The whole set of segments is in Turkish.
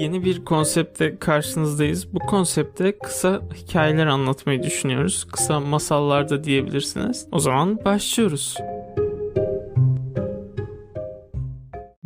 Yeni bir konsepte karşınızdayız. Bu konsepte kısa hikayeler anlatmayı düşünüyoruz. Kısa masallar da diyebilirsiniz. O zaman başlıyoruz.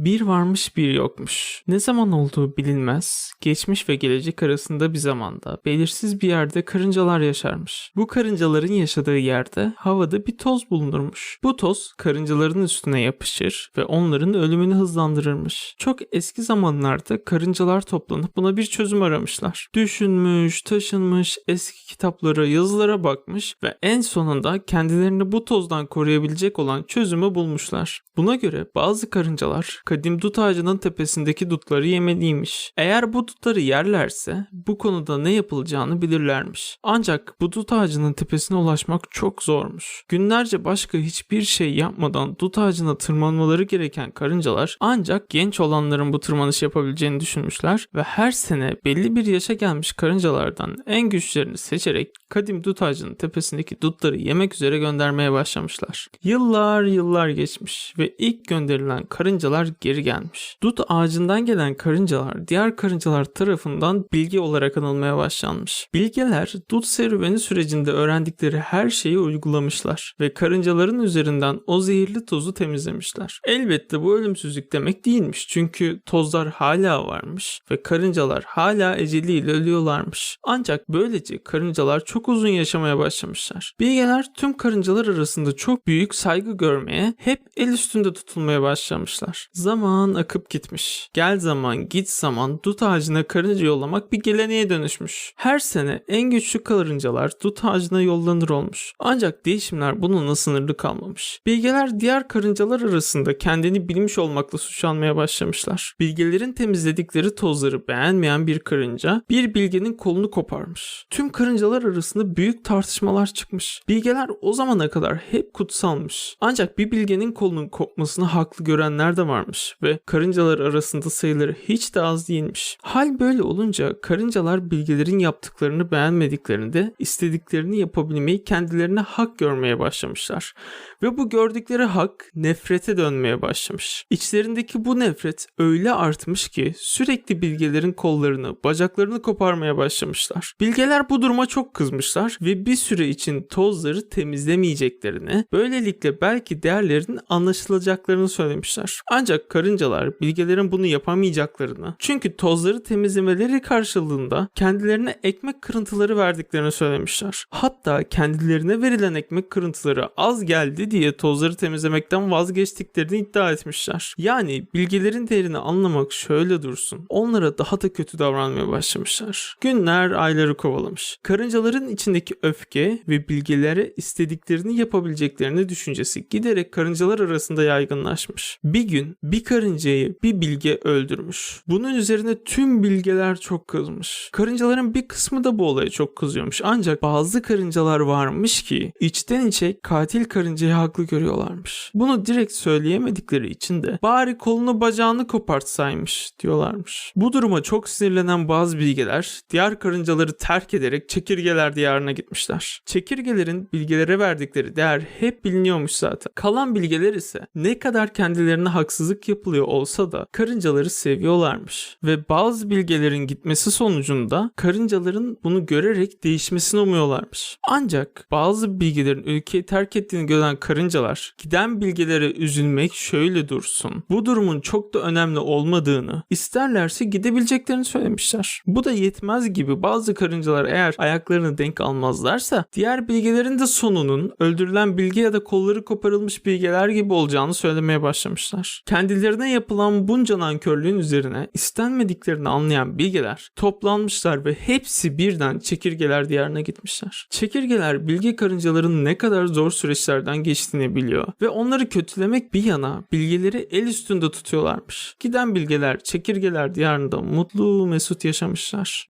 Bir varmış bir yokmuş. Ne zaman olduğu bilinmez, geçmiş ve gelecek arasında bir zamanda belirsiz bir yerde karıncalar yaşarmış. Bu karıncaların yaşadığı yerde havada bir toz bulunurmuş. Bu toz karıncaların üstüne yapışır ve onların ölümünü hızlandırırmış. Çok eski zamanlarda karıncalar toplanıp buna bir çözüm aramışlar. Düşünmüş, taşınmış, eski kitaplara, yazılara bakmış ve en sonunda kendilerini bu tozdan koruyabilecek olan çözümü bulmuşlar. Buna göre bazı karıncalar kadim dut ağacının tepesindeki dutları yemeliymiş. Eğer bu dutları yerlerse bu konuda ne yapılacağını bilirlermiş. Ancak bu dut ağacının tepesine ulaşmak çok zormuş. Günlerce başka hiçbir şey yapmadan dut ağacına tırmanmaları gereken karıncalar ancak genç olanların bu tırmanış yapabileceğini düşünmüşler ve her sene belli bir yaşa gelmiş karıncalardan en güçlerini seçerek kadim dut ağacının tepesindeki dutları yemek üzere göndermeye başlamışlar. Yıllar yıllar geçmiş ve ilk gönderilen karıncalar geri gelmiş. Dut ağacından gelen karıncalar diğer karıncalar tarafından bilgi olarak anılmaya başlanmış. Bilgeler dut serüveni sürecinde öğrendikleri her şeyi uygulamışlar ve karıncaların üzerinden o zehirli tozu temizlemişler. Elbette bu ölümsüzlük demek değilmiş çünkü tozlar hala varmış ve karıncalar hala eceliyle ölüyorlarmış. Ancak böylece karıncalar çok uzun yaşamaya başlamışlar. Bilgeler tüm karıncalar arasında çok büyük saygı görmeye, hep el üstünde tutulmaya başlamışlar. Zaman akıp gitmiş. Gel zaman git zaman dut ağacına karınca yollamak bir geleneğe dönüşmüş. Her sene en güçlü karıncalar dut ağacına yollanır olmuş. Ancak değişimler bununla sınırlı kalmamış. Bilgeler diğer karıncalar arasında kendini bilmiş olmakla suçlanmaya başlamışlar. Bilgelerin temizledikleri tozları beğenmeyen bir karınca bir bilgenin kolunu koparmış. Tüm karıncalar arasında büyük tartışmalar çıkmış. Bilgeler o zamana kadar hep kutsalmış. Ancak bir bilgenin kolunun kopmasını haklı görenler de varmış ve karıncalar arasında sayıları hiç de az değilmiş. Hal böyle olunca karıncalar bilgelerin yaptıklarını beğenmediklerinde istediklerini yapabilmeyi kendilerine hak görmeye başlamışlar. Ve bu gördükleri hak nefrete dönmeye başlamış. İçlerindeki bu nefret öyle artmış ki sürekli bilgelerin kollarını, bacaklarını koparmaya başlamışlar. Bilgeler bu duruma çok kızmışlar ve bir süre için tozları temizlemeyeceklerini, böylelikle belki değerlerinin anlaşılacaklarını söylemişler. Ancak karıncalar bilgelerin bunu yapamayacaklarını, çünkü tozları temizlemeleri karşılığında kendilerine ekmek kırıntıları verdiklerini söylemişler. Hatta kendilerine verilen ekmek kırıntıları az geldi diye tozları temizlemekten vazgeçtiklerini iddia etmişler. Yani bilgelerin değerini anlamak şöyle dursun. Onlara daha da kötü davranmaya başlamışlar. Günler ayları kovalamış. Karıncaların içindeki öfke ve bilgilere istediklerini yapabileceklerini düşüncesi giderek karıncalar arasında yaygınlaşmış. Bir gün bir karıncayı bir bilge öldürmüş. Bunun üzerine tüm bilgeler çok kızmış. Karıncaların bir kısmı da bu olaya çok kızıyormuş. Ancak bazı karıncalar varmış ki içten içe katil karıncayı haklı görüyorlarmış. Bunu direkt söyleyemedikleri için de bari kolunu bacağını kopartsaymış diyorlarmış. Bu duruma çok sinirlenen bazı bilgeler diğer karıncaları terk ederek çekirgeler diyarına gitmişler. Çekirgelerin bilgelere verdikleri değer hep biliniyormuş zaten. Kalan bilgeler ise ne kadar kendilerine haksızlık yapılıyor olsa da karıncaları seviyorlarmış. Ve bazı bilgelerin gitmesi sonucunda karıncaların bunu görerek değişmesini umuyorlarmış. Ancak bazı bilgelerin ülkeyi terk ettiğini gören karıncalar giden bilgelere üzülmek şöyle dursun. Bu durumun çok da önemli olmadığını, isterlerse gidebileceklerini söylemişler. Bu da yetmez gibi bazı karıncalar eğer ayaklarını denk almazlarsa diğer bilgelerin de sonunun öldürülen bilge ya da kolları koparılmış bilgeler gibi olacağını söylemeye başlamışlar. Kendilerine yapılan bunca nankörlüğün üzerine istenmediklerini anlayan bilgeler toplanmışlar ve hepsi birden çekirgeler diyarına gitmişler. Çekirgeler bilge karıncaların ne kadar zor süreçlerden geçtiğini biliyor ve onları kötülemek bir yana bilgeleri el üstünde tutuyorlarmış. Giden bilgeler çekirgeler diyarında mutlu mesut yaşamışlar.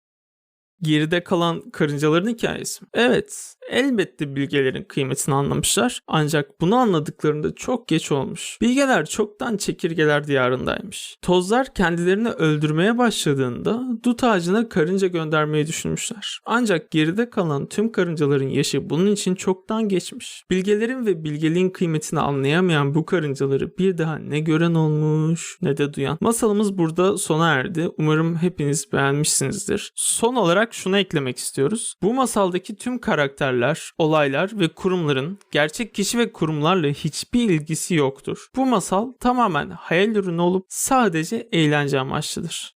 Geride kalan karıncaların hikayesi? Evet, elbette bilgelerin kıymetini anlamışlar ancak bunu anladıklarında çok geç olmuş. Bilgeler çoktan çekirgeler diyarındaymış. Tozlar kendilerini öldürmeye başladığında dut ağacına karınca göndermeyi düşünmüşler. Ancak geride kalan tüm karıncaların yaşı bunun için çoktan geçmiş. Bilgelerin ve bilgeliğin kıymetini anlayamayan bu karıncaları bir daha ne gören olmuş ne de duyan. Masalımız burada sona erdi. Umarım hepiniz beğenmişsinizdir. Son olarak şunu eklemek istiyoruz. Bu masaldaki tüm karakterler, olaylar ve kurumların gerçek kişi ve kurumlarla hiçbir ilgisi yoktur. Bu masal tamamen hayal ürünü olup sadece eğlence amaçlıdır.